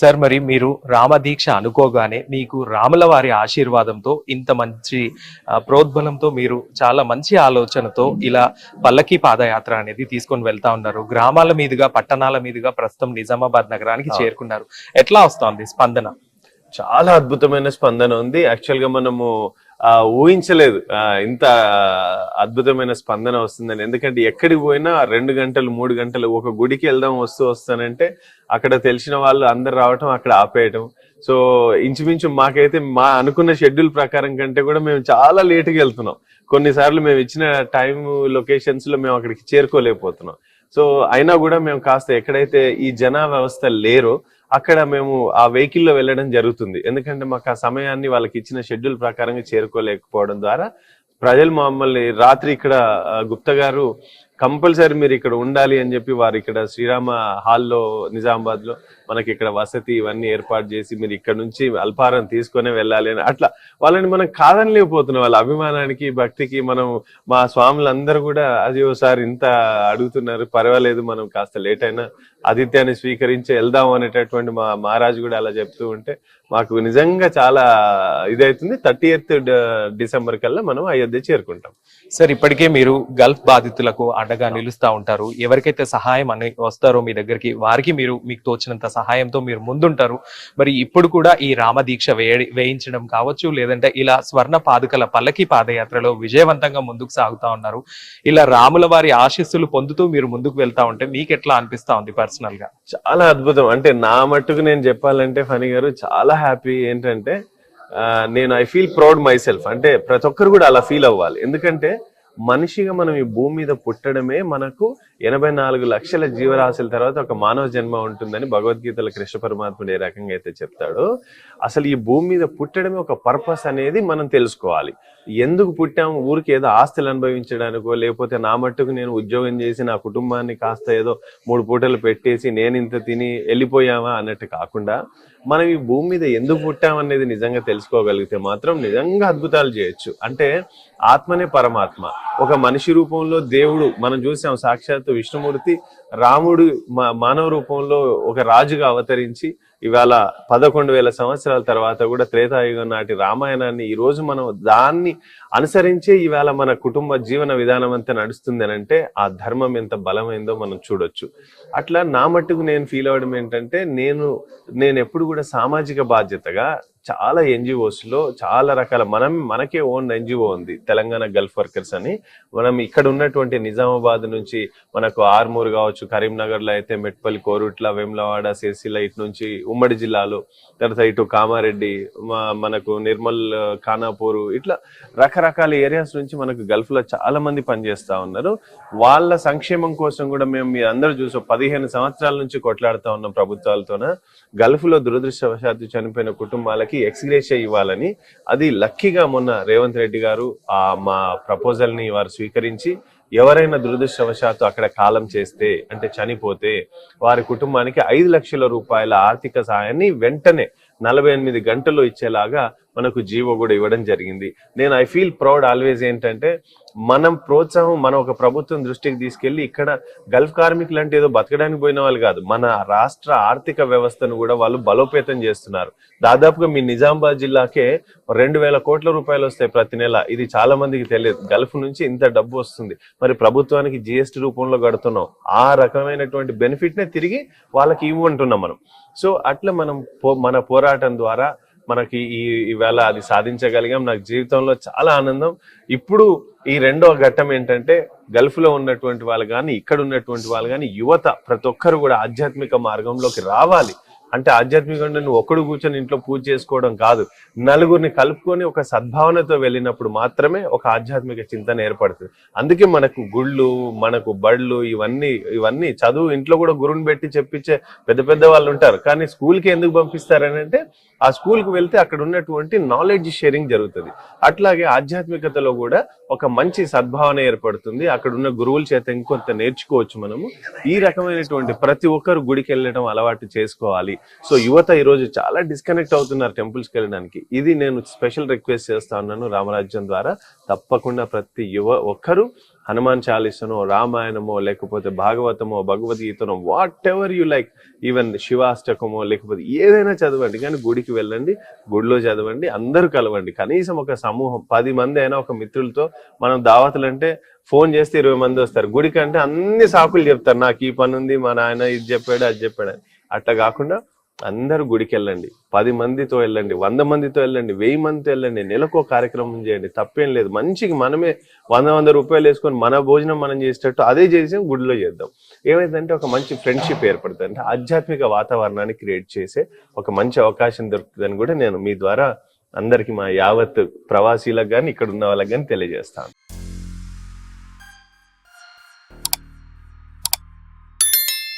Sir మరి మీరు రామదీక్ష అనుకోగానే మీకు రాముల వారి ఆశీర్వాదంతో ఇంత మంచి ప్రోద్బలంతో మీరు చాలా మంచి ఆలోచనతో ఇలా పల్లకి పాదయాత్ర అనేది తీసుకొని వెళ్తా ఉన్నారు. గ్రామాల మీదుగా పట్టణాల మీదుగా ప్రస్తుతం నిజామాబాద్ నగరానికి. చేరుకున్నారు. ఎట్లా వస్తోంది స్పందన? చాలా అద్భుతమైన స్పందన ఉంది. యాక్చువల్గా మనము ఊహించలేదు. ఇంత అద్భుతమైన స్పందన వస్తుందని. ఎందుకంటే ఎక్కడికి పోయినా రెండు గంటలు మూడు గంటలు ఒక గుడికి వెళ్దాం వస్తూ వస్తానంటే అక్కడ తెలిసిన వాళ్ళు అందరు రావటం అక్కడ ఆపేయటం. సో ఇంచుమించు మాకైతే మా అనుకున్న షెడ్యూల్ ప్రకారం కంటే కూడా మేము చాలా లేటుగా వెళ్తున్నాం. కొన్నిసార్లు మేము ఇచ్చిన టైం లొకేషన్స్లో మేము అక్కడికి చేరుకోలేకపోతున్నాం. సో అయినా కూడా మేము కాస్త ఎక్కడైతే ఈ జనా వ్యవస్థ లేరో అక్కడ మేము ఆ వెహికల్లో వెళ్ళడం జరుగుతుంది. ఎందుకంటే మాకు ఆ సమయాన్ని వాళ్ళకి ఇచ్చిన షెడ్యూల్ ప్రకారంగా చేరుకోలేకపోవడం ద్వారా ప్రజలు మమ్మల్ని రాత్రి ఇక్కడ ఆ, గుప్తా గారు కంపల్సరీ మీరు ఇక్కడ ఉండాలి అని చెప్పి వారు ఇక్కడ శ్రీరామ హాల్లో నిజామాబాద్లో మనకి ఇక్కడ వసతి ఇవన్నీ ఏర్పాటు చేసి మీరు ఇక్కడ నుంచి అల్పారం తీసుకొని వెళ్ళాలి అని. అట్లా వాళ్ళని మనం కాదనలేకపోతున్నాం. వాళ్ళ అభిమానానికి భక్తికి మనం మా స్వాములందరూ కూడా అది ఒకసారి ఇంత అడుగుతున్నారు. పర్వాలేదు మనం కాస్త లేట్ అయినా ఆదిత్యాన్ని స్వీకరించి వెళ్దాం అనేటటువంటి మా మహారాజు కూడా అలా చెప్తూ ఉంటే మాకు నిజంగా చాలా ఇదైతుంది. థర్టీ ఎయిత్ డిసెంబర్ కల్లా మనం అయోధ్య చేరుకుంటాం. సార్ ఇప్పటికే మీరు గల్ఫ్ బాధితులకు అండగా నిలుస్తా ఉంటారు. ఎవరికైతే సహాయం అని వస్తారో మీ దగ్గరికి వారికి మీరు మీకు తోచినంత సహాయంతో మీరు ముందుంటారు. మరి ఇప్పుడు కూడా ఈ రామదీక్ష వేయ వేయించడం కావచ్చు లేదంటే ఇలా స్వర్ణ పాదుకల పల్లకి పాదయాత్రలో విజయవంతంగా ముందుకు సాగుతా ఉన్నారు. ఇలా రాముల వారి ఆశీస్సులు పొందుతూ మీరు ముందుకు వెళ్తా ఉంటే మీకు ఎట్లా అనిపిస్తా ఉంది పర్సనల్గా చాలా అద్భుతం. అంటే నా మట్టుకు నేను చెప్పాలంటే ఫనీ గారు చాలా హ్యాపీ ఏంటంటే నేను I feel proud myself అంటే ప్రతి ఒక్కరు కూడా అలా ఫీల్ అవ్వాలి. ఎందుకంటే మనిషిగా మనం ఈ భూమి మీద పుట్టడమే మనకు ఎనభై నాలుగు లక్షల జీవరాశుల తర్వాత ఒక మానవ జన్మ ఉంటుందని భగవద్గీతలో కృష్ణ పరమాత్ముడు ఏ రకంగా అయితే చెప్తాడో అసలు ఈ భూమి మీద పుట్టడమే ఒక పర్పస్ అనేది మనం తెలుసుకోవాలి. ఎందుకు పుట్టాము? ఊరికి ఏదో ఆస్తులు అనుభవించడానికో లేకపోతే నా మట్టుకు నేను ఉద్యోగం చేసి నా కుటుంబాన్ని కాస్త ఏదో మూడు పూటలు పెట్టేసి నేను ఇంత తిని వెళ్ళిపోయామా అన్నట్టు కాకుండా మనం ఈ భూమి మీద ఎందుకు పుట్టామనేది నిజంగా తెలుసుకోగలిగితే మాత్రం నిజంగా అద్భుతాలు చేయొచ్చు. అంటే ఆత్మనే పరమాత్మ. ఒక మనిషి రూపంలో దేవుడు మనం చూసాం సాక్షాత్తు విష్ణుమూర్తి రాముడు మా- మానవ రూపంలో ఒక రాజుగా అవతరించి ఇవాళ పదకొండు వేల సంవత్సరాల తర్వాత కూడా త్రేతాయుగం నాటి రామాయణాన్ని ఈ రోజు మనం దాన్ని అనుసరించే ఈవేళ మన కుటుంబ జీవన విధానం అంతా నడుస్తుంది అని అంటే ఆ ధర్మం ఎంత బలమైందో మనం చూడొచ్చు. అట్లా నా మట్టుకు నేను ఫీల్ అవ్వడం ఏంటంటే నేను నేను ఎప్పుడు కూడా సామాజిక బాధ్యతగా చాలా ఎన్జిఓస్లో చాలా రకాల మనం మనకే ఓన్ ఎన్జిఓ ఉంది. తెలంగాణ గల్ఫ్ వర్కర్స్ అని. మనం ఇక్కడ ఉన్నటువంటి నిజామాబాద్ నుంచి మనకు ఆర్మూర్ కావచ్చు కరీంనగర్లో అయితే మెట్పల్లి కోరుట్ల వేములవాడ సిరిసిల్ల ఇటు నుంచి ఉమ్మడి జిల్లాలో తర్వాత ఇటు కామారెడ్డి మనకు నిర్మల్ ఖానాపూర్ ఇట్లా రకరకాల ఏరియాస్ నుంచి మనకు గల్ఫ్లో చాలా మంది పనిచేస్తూ ఉన్నారు. వాళ్ళ సంక్షేమం కోసం కూడా మేము మీ అందరూ చూసాం పదిహేను సంవత్సరాల నుంచి కొట్లాడుతూ ఉన్నాం ప్రభుత్వాలతోన. గల్ఫ్లో దురదృష్టవశాత్తు చనిపోయిన కుటుంబాలకి ఎక్స్గ్రేషియా ఇవ్వాలని. అది లక్కీగా మొన్న రేవంత్ రెడ్డి గారు ఆ మా ప్రపోజల్ని వారు స్వీకరించి ఎవరైనా దురదృష్టవశాత్తు అక్కడ కాలం చేస్తే అంటే చనిపోతే వారి కుటుంబానికి ఐదు లక్షల రూపాయల ఆర్థిక సహాయాన్ని వెంటనే నలభై ఎనిమిది గంటల్లో ఇచ్చేలాగా మనకు జీవో కూడా ఇవ్వడం జరిగింది. నేను ఐ ఫీల్ ప్రౌడ్ ఆల్వేజ్ ఏంటంటే మనం ప్రోత్సాహం మనం ఒక ప్రభుత్వం దృష్టికి తీసుకెళ్ళి ఇక్కడ గల్ఫ్ కార్మికులు అంటే ఏదో బతకడానికి పోయిన వాళ్ళు కాదు. మన రాష్ట్ర ఆర్థిక వ్యవస్థను కూడా వాళ్ళు బలోపేతం చేస్తున్నారు. దాదాపుగా మీ నిజామాబాద్ జిల్లాకే రెండు వేల కోట్ల రూపాయలు వస్తాయి ప్రతి నెల. ఇది చాలా మందికి తెలియదు. గల్ఫ్ నుంచి ఇంత డబ్బు వస్తుంది. మరి ప్రభుత్వానికి జిఎస్టీ రూపంలో కడుతున్నాం. ఆ రకమైనటువంటి బెనిఫిట్ నే తిరిగి వాళ్ళకి ఇవ్వంటున్నాం మనం. సో అట్లా మనం పో- మన పోరాటం ద్వారా మనకి ఈ ఈవేళ అది సాధించగలిగాం. నాకు జీవితంలో చాలా ఆనందం. ఇప్పుడు ఈ రెండో ఘట్టం ఏంటంటే గల్ఫ్లో ఉన్నటువంటి వాళ్ళు కానీ ఇక్కడ ఉన్నటువంటి వాళ్ళు కానీ యువత ప్రతి ఒక్కరు కూడా ఆధ్యాత్మిక మార్గంలోకి రావాలి. అంటే ఆధ్యాత్మికంగా నువ్వు ఒక్కడు కూర్చొని ఇంట్లో పూజ చేసుకోవడం కాదు. నలుగురిని కలుపుకొని ఒక సద్భావనతో వెళ్ళినప్పుడు మాత్రమే ఒక ఆధ్యాత్మిక చింతన ఏర్పడుతుంది. అందుకే మనకు గుళ్ళు మనకు బళ్ళు ఇవన్నీ ఇవన్నీ చదువు ఇంట్లో కూడా గురువుని పెట్టి చెప్పించే పెద్ద పెద్ద వాళ్ళు ఉంటారు. కానీ స్కూల్కి ఎందుకు పంపిస్తారని అంటే ఆ స్కూల్కి వెళ్తే అక్కడ ఉన్నటువంటి నాలెడ్జ్ షేరింగ్ జరుగుతుంది. అట్లాగే ఆధ్యాత్మికతలో కూడా ఒక మంచి సద్భావన ఏర్పడుతుంది. అక్కడ ఉన్న గురువుల చేత ఇంకొంత నేర్చుకోవచ్చు మనము. ఈ రకమైనటువంటి ప్రతి ఒక్కరు గుడికి వెళ్ళడం అలవాటు చేసుకోవాలి. సో యువత ఈరోజు చాలా డిస్కనెక్ట్ అవుతున్నారు టెంపుల్స్కి వెళ్ళడానికి. ఇది నేను స్పెషల్ రిక్వెస్ట్ చేస్తా ఉన్నాను రామరాజ్యం ద్వారా. తప్పకుండా ప్రతి యువ ఒక్కరు హనుమాన్ చాలీసనో రామాయణమో లేకపోతే భాగవతమో భగవద్గీతనో whatever you like even శివాష్టకమో లేకపోతే ఏదైనా చదవండి. కానీ గుడికి వెళ్ళండి గుడిలో చదవండి అందరూ కలవండి. కనీసం ఒక సమూహం పది మంది అయినా ఒక మిత్రులతో మనం దావతులు అంటే ఫోన్ చేస్తే ఇరవై మంది వస్తారు. గుడికి అంటే అన్ని సాకులు చెప్తారు. నాకు ఈ పని ఉంది మా నాయన ఇది చెప్పాడు అది చెప్పాడు అని. అట్లా కాకుండా అందరూ గుడికి వెళ్ళండి. పది మందితో వెళ్ళండి వంద మందితో వెళ్ళండి వెయ్యి మందితో వెళ్ళండి నెలకు కార్యక్రమం చేయండి. తప్పేం లేదు. మంచిగా మనమే వంద వంద రూపాయలు వేసుకొని మన భోజనం మనం చేసేటట్టు అదే చేసి గుడిలో చేద్దాం. ఏమైందంటే ఒక మంచి ఫ్రెండ్షిప్ ఏర్పడుతుంది అంటే ఆధ్యాత్మిక వాతావరణాన్ని క్రియేట్ చేసే ఒక మంచి అవకాశం దొరుకుతుందని కూడా నేను మీ ద్వారా అందరికి మా యావత్ ప్రవాసీలకు కానీ ఇక్కడ ఉన్న వాళ్ళకి కానీ తెలియజేస్తాను.